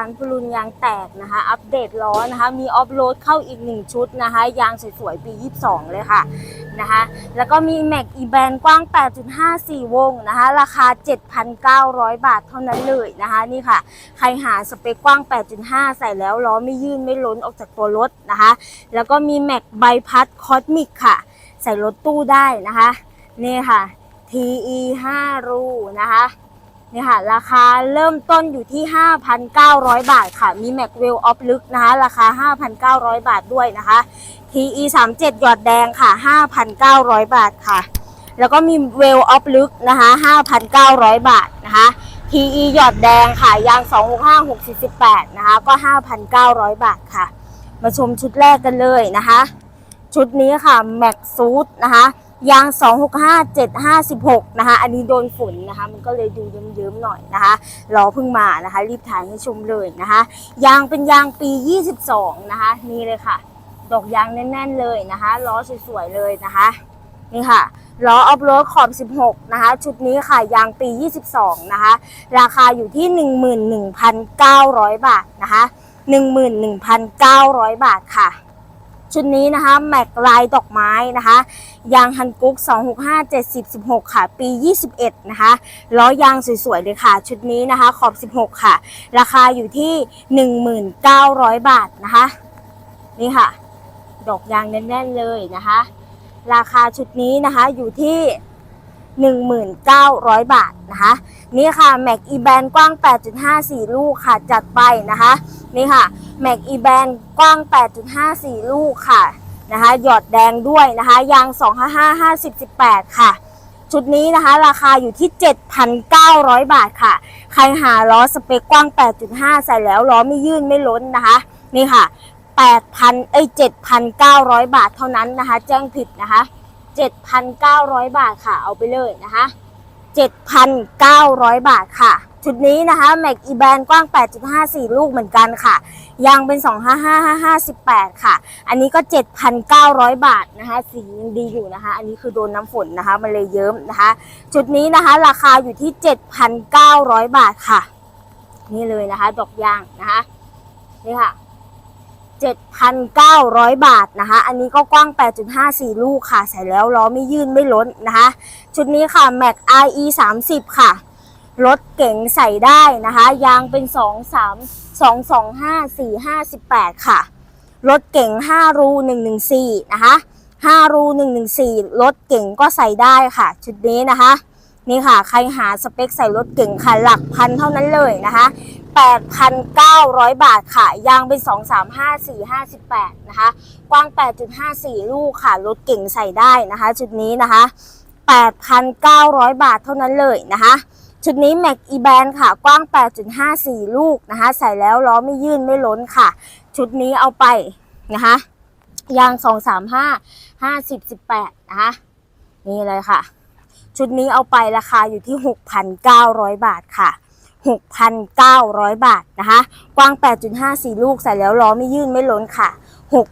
ร้านพลุนยางแตกนะคะ อัปเดตล้อนะคะ มีออฟโรดเข้าอีก 1 ชุดนะคะ ยางสวยๆ ปี 22 เลยค่ะนะคะ แล้วก็มีแม็กอีแบนกว้าง 8.54 วงนะคะ ราคา 7,900 บาทเท่านั้นเลยนะคะ นี่ค่ะ ใครหาสเปคกว้าง 8.5 ใส่แล้วล้อไม่ยื่นไม่ล้นออกจากตัวรถนะคะ แล้วก็มีแม็กใบพัดคอสมิกค่ะ ใส่รถตู้ได้นะคะ นี่ค่ะ TE 5รูนะคะ นี่ค่ะ ราคาเริ่มต้นอยู่ที่ 5,900 บาทค่ะ มี m a c w e l l Off ลึกนะคะ ราคา 5,900 บาทด้วยนะคะ TE 37หยอดแดงค่ะ 5,900 บาทค่ะ แล้วก็มี w e l l Off ลึกนะคะ 5,900 บาทนะคะ TE หยอดแดงค่ะ ยาง 265 648 นะคะ ก็ 5,900 บาทค่ะ มาชมชุดแรกกันเลยนะคะ ชุดนี้ค่ะ Max Suit นะคะ ยาง 265 756 นะคะ อันนี้โดนฝุ่นนะคะ มันก็เลยดูเยิ้มๆหน่อยนะคะล้อเพิ่งมานะคะ รีบถ่ายให้ชมเลยนะคะ ยางเป็นยางปี 22 นะคะ นี่เลยค่ะ ดอกยางแน่นๆเลยนะคะล้อสวยๆเลยนะคะ นี่ค่ะล้อออฟโรดขอบ 16 นะคะ ชุดนี้ค่ะ ยางปี 22 นะคะ ราคาอยู่ที่ 11,900 บาทนะคะ 11,900 บาทค่ะ ชุดนี้นะคะแม็กลายดอกไม้นะคะยางฮันกุ๊ก265 70 16 ค่ะ ปี 21 นะคะล้อยางสวยๆเลยค่ะ ชุดนี้นะคะขอบ 16 ค่ะ ราคาอยู่ที่ 1,900 บาทนะคะ นี่ค่ะ ดอกยางแน่นๆเลยนะคะ ราคาชุดนี้นะคะอยู่ที่ 1,900 บาทนะคะ นี่ค่ะแม็กอีแบนกว้าง 8.54 ลูกค่ะ จัดไปนะคะ นี่ค่ะแม็กอีแบนกว้าง 8.54 ลูกค่ะนะคะ หยอดแดงด้วยนะคะ ยาง 255 50 18 ค่ะ ชุดนี้นะคะ ราคาอยู่ที่ 7,900 บาทค่ะ ใครหาล้อสเปคกว้าง 8.5 ใส่แล้วล้อไม่ยื่นไม่ล้นนะคะ นี่ค่ะ8,000เอ้ย7,900 บาทเท่านั้นนะคะ แจ้งผิดนะคะ 7,900 บาทค่ะ เอาไปเลยนะคะ 7,900 บาทค่ะ ชุดนี้นะคะแม็กอีแบนกว้าง 8.54 ลูกเหมือนกันค่ะ ยางเป็น 255ค่ะ อันนี้ก็ 7,900 บาทนะคะ สียังดีอยู่นะคะ อันนี้คือโดนน้ำฝนนะคะ มันเลยเยิ้มนะคะ ชุดนี้นะคะราคาอยู่ที่ 7,900 บาทค่ะ นี่เลยนะคะ ดอกยางนะคะ นี่ค่ะ 7,900 บาทนะคะ อันนี้ก็กว้าง 8.54 ลูกค่ะ ใส่แล้วล้อไม่ยื่นไม่ล้นนะคะ ชุดนี้ค่ะ Mac IE 30ค่ะ รถเก๋งใส่ได้นะคะ ยางเป็น 2 3 2 2 5 4 5 18 ค่ะ รถเก๋ง5รู 114 นะคะ5รู 114 รถเก๋งก็ใส่ได้ค่ะ ชุดนี้นะคะ นี่ค่ะ ใครหาสเปคใส่รถเก๋งค่ะ หลักพันเท่านั้นเลยนะคะ 8,900 บาทค่ะ ยางเป็น 235458 นะคะ กว้าง 8.54 ลูกค่ะ รถเก่งใส่ได้นะคะชุดนี้นะคะ 8,900 บาทเท่านั้นเลยนะคะชุดนี้ Mac e b a n ค่ะ กว้าง 8.54 ลูกนะคะ ใส่แล้วล้อไม่ยื่นไม่ล้นค่ะ ชุดนี้เอาไปนะคะ ยาง 235 50 18 นะคะ นี่เลยค่ะ ชุดนี้เอาไปราคาอยู่ที่ 6,900 บาทค่ะ6,900 บาทนะคะ กว้าง 8.54 ลูกใส่แล้วล้อไม่ยื่นไม่ล้นค่ะ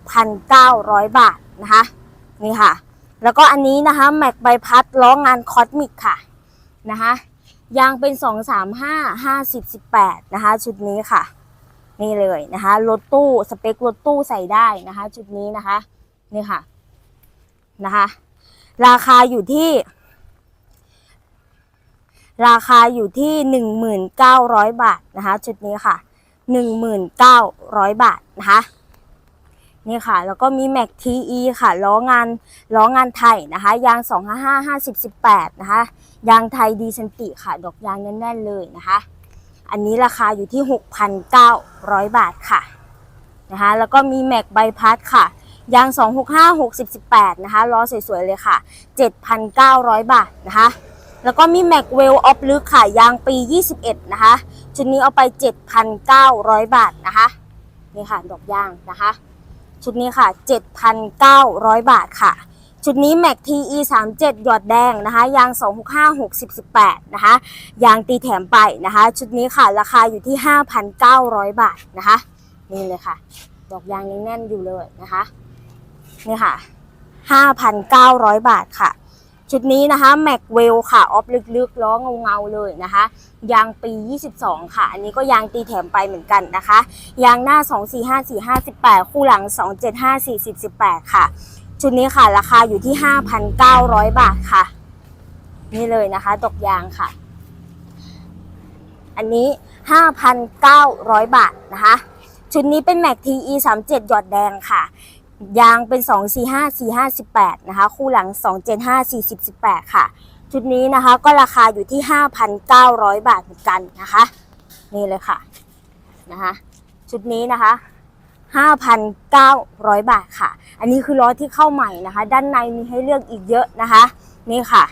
6,900 บาทนะคะ นี่ค่ะ แล้วก็อันนี้นะคะ แม็กใบพัดล้องานคอสมิกค่ะนะคะยางเป็น 235 50 18 นะคะ ชุดนี้ค่ะ นี่เลยนะคะรถตู้สเปครถตู้ใส่ได้นะคะ ชุดนี้นะคะ นี่ค่ะนะคะ ราคาอยู่ที่ ราคาอยู่ที่ 1,900 บาทนะคะ ชุดนี้ค่ะ 1,900 บาทนะคะนี่ค่ะ แล้วก็มี Mac TE ค่ะล้องานล้องานไทยนะคะ ยาง 255 50 18 นะคะ ยางไทยดีเซนติค่ะ ดอกยางแน่นๆเลยนะคะ อันนี้ราคาอยู่ที่ 6,900 บาทค่ะนะคะ แล้วก็มี Mac ใบพัดค่ะ ยาง 265 60 18 นะคะล้อสวยๆเลยค่ะ 7,900 บาทนะคะ แล้วก็มี Mac w e l l Off ลึกค่ะยางปี 21 นะคะ ชุดนี้เอาไป 7,900 บาทนะคะ นี่ค่ะ ดอกยางนะคะ ชุดนี้ค่ะ 7,900 บาทค่ะ ชุดนี้ Mac TE 37 หยอดแดงนะคะ ยาง 265 60 18 นะคะ ยางตีแถมไปนะคะ ชุดนี้ค่ะ ราคาอยู่ที่ 5,900 บาทนะคะ นี่เลยค่ะ ดอกยางยังแน่นอยู่เลยนะคะ นี่ค่ะ 5,900 บาทค่ะ ชุดนี้นะคะแม็กเวลค่ะ ออฟลึกๆ ล้อเงาๆเลยนะคะ ยางปี 22 ค่ะ อันนี้ก็ยางตีแถมไปเหมือนกันนะคะ ยางหน้า 245 458 คู่หลัง 275 40 18 ค่ะ ชุดนี้ค่ะ ราคาอยู่ที่ 5,900 บาทค่ะ นี่เลยนะคะตกยางค่ะ อันนี้ 5,900 บาทนะคะ ชุดนี้เป็นแม็ก TE 37หยอดแดงค่ะ ยางเป็น 245 458นะคะ คู่หลัง 275 40 18 ค่ะ ชุดนี้นะคะก็ราคาอยู่ที่ 5,900 บาทเหมือนกันนะคะ นี่เลยค่ะนะคะชุดนี้นะคะ 5,900 บาทค่ะ อันนี้คือล้อที่เข้าใหม่นะคะ ด้านในมีให้เลือกอีกเยอะนะคะ นี่ค่ะ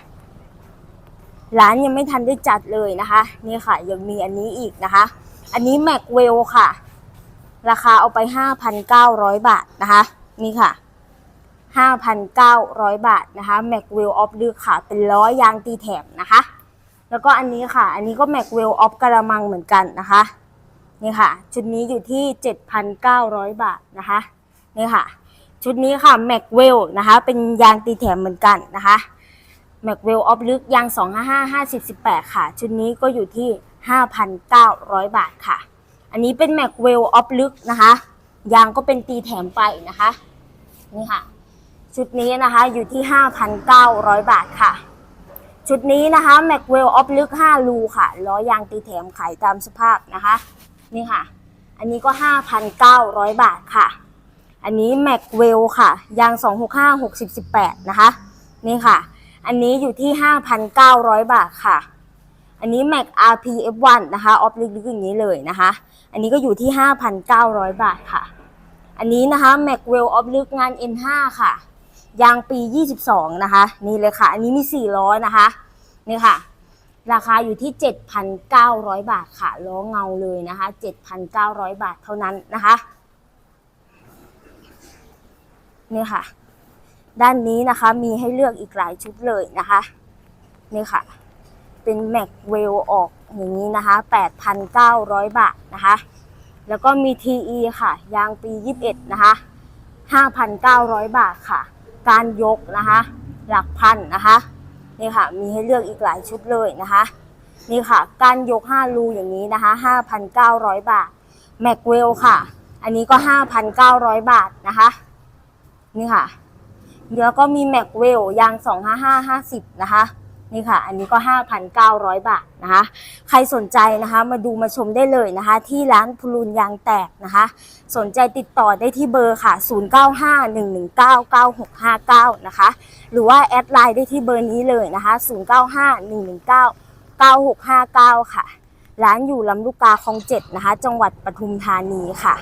ร้านยังไม่ทันได้จัดเลยนะคะ นี่ค่ะ ยังมีอันนี้อีกนะคะ อันนี้แม็กเวลค่ะ ราคาเอาไป 5,900 บาทนะคะ นี่ค่ะ 5,900 บาทนะคะแม็กเวลออฟลึกค่ะ เป็นล้อยางตีแถมนะคะ แล้วก็อันนี้ค่ะ อันนี้ก็แม็กเวลออฟกระมังเหมือนกันนะคะ นี่ค่ะ ชุดนี้อยู่ที่ 7,900 บาทนะคะ นี่ค่ะ ชุดนี้ค่ะแม็กเวลนะคะ เป็นยางตีแถมเหมือนกันนะคะแม็กเวลออฟลึกยาง 255 50 18 ค่ะ ชุดนี้ก็อยู่ที่ 5,900 บาทค่ะ อันนี้เป็นแม็กเวลออฟลึกนะคะ ยางก็เป็นตีแถมไปนะคะ นี่ค่ะ ชุดนี้นะคะอยู่ที่ 5,900 บาทค่ะ ชุดนี้นะคะแม็กเวลออฟลึก5รูค่ะล้อยางตีแถมขายตามสภาพนะคะ นี่ค่ะ อันนี้ก็ 5,900 บาทค่ะ อันนี้แม็กเวลค่ะ ยาง 265 60 18 นะคะ นี่ค่ะ อันนี้อยู่ที่ 5,900 บาทค่ะอันนี้ Mac RPF1 นะคะ ออฟลึกๆอย่างนี้เลยนะคะ อันนี้ก็อยู่ที่ 5,900 บาทค่ะ อันนี้นะคะ Mac Well ออฟลึกงาน N5 ค่ะ ยางปี 22 นะคะ นี่เลยค่ะ อันนี้มี4ล้อนะคะ นี่ค่ะ ราคาอยู่ที่ 7,900 บาทค่ะ ล้อเงาเลยนะคะ 7,900 บาทเท่านั้นนะคะ นี่ค่ะ ด้านนี้นะคะมีให้เลือกอีกหลายชุดเลยนะคะ นี่ค่ะ เป็นแม็กเวลออกอย่างนี้นะคะ 8,900 บาทนะคะ แล้วก็มี TE ค่ะ ยางปี 21 นะคะ 5,900 บาทค่ะ การยกนะคะ หลักพันนะคะนี่ค่ะ มีให้เลือกอีกหลายชุดเลยนะคะนี่ค่ะ การยก 5 รูอย่างนี้นะคะ 5,900 บาทแม็กเวลค่ะ อันนี้ก็ 5,900 บาทนะคะ นี่ค่ะแล้วก็มีแม็กเวลยาง 25550 นะคะ นี่ค่ะ อันนี้ก็ 5,900 บาทนะคะ ใครสนใจนะคะ มาดูมาชมได้เลยนะคะ ที่ร้านพลูนยางแตกนะคะ สนใจติดต่อได้ที่เบอร์ค่ะ 0951199659 นะคะ หรือว่าแอดไลน์ได้ที่เบอร์นี้เลยนะคะ 0951199659 ค่ะ ร้านอยู่ลำลูกกาคลองเจ็ดนะคะ จังหวัดปทุมธานีค่ะ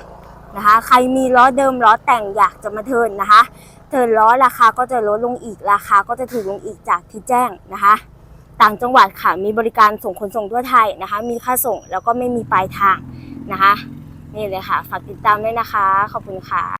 นะคะ ใครมีล้อเดิมล้อแต่งอยากจะมาเทินนะคะ เทิร์นล้อราคาก็จะลดลงอีกราคาก็จะถูกลงอีกจากที่แจ้งนะคะ ต่างจังหวัดค่ะมีบริการส่งขนส่งทั่วไทยนะคะ มีค่าส่งแล้วก็ไม่มีปลายทางนะคะนี่เลยค่ะ ฝากติดตามด้วยนะคะ ขอบคุณค่ะ